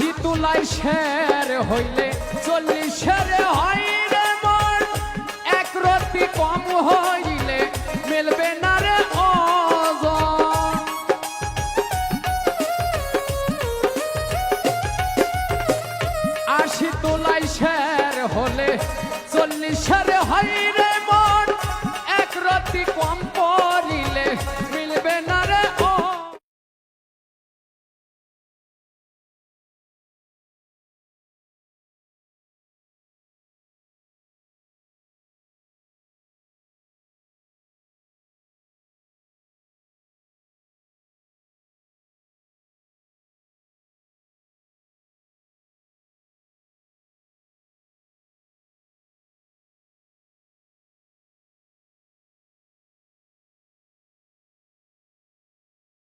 আশি তুলাই শের হইলে চল্লিশ শের হয় রে মন। এক রতি কম হইলে মিলবে না রে আশি তুলাই শের হলে চল্লিশ শের হয়